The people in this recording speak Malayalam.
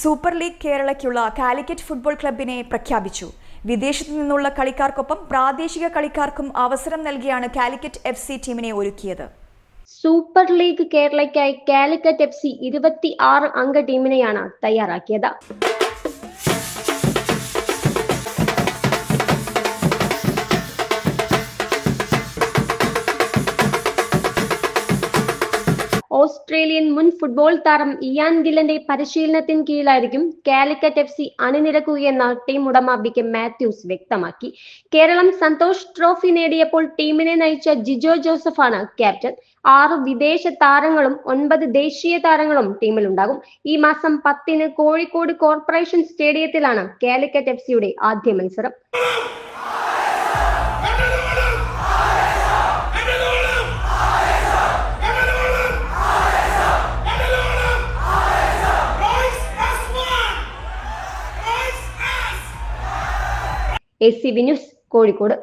സൂപ്പർ ലീഗ് കേരളയ്ക്കുള്ള കാലിക്കറ്റ് ഫുട്ബോൾ ക്ലബിനെ പ്രഖ്യാപിച്ചു. വിദേശത്തു നിന്നുള്ള കളിക്കാർക്കൊപ്പം പ്രാദേശിക കളിക്കാർക്കും അവസരം നൽകിയാണ് കാലിക്കറ്റ് എഫ് സി ടീമിനെ ഒരുക്കിയത്. സൂപ്പർ ലീഗ് കേരളയ്ക്കായി കാലിക്കറ്റ് എഫ് സി ഇരുപത്തി ആറ് അംഗ ടീമിനെയാണ് തയ്യാറാക്കിയത്. ഓസ്ട്രേലിയൻ മുൻ ഫുട്ബോൾ താരം ഇയാൻ ഗില്ലന്റെ പരിശീലനത്തിന് കീഴിലായിരിക്കും കാലിക്കറ്റ് എഫ് സി അണിനിരക്കുകയെന്ന് ടീം ഉടമ ബി കെ മാത്യൂസ് വ്യക്തമാക്കി. കേരളം സന്തോഷ് ട്രോഫി നേടിയപ്പോൾ ടീമിനെ നയിച്ച ജിജോ ജോസഫാണ് ക്യാപ്റ്റൻ. ആറ് വിദേശ താരങ്ങളും ഒൻപത് ദേശീയ താരങ്ങളും ടീമിലുണ്ടാകും. ഈ മാസം പത്തിന് കോഴിക്കോട് കോർപ്പറേഷൻ സ്റ്റേഡിയത്തിലാണ് കാലിക്കറ്റ് എഫ് സിയുടെ ആദ്യ മത്സരം. A C B news Kozhikode.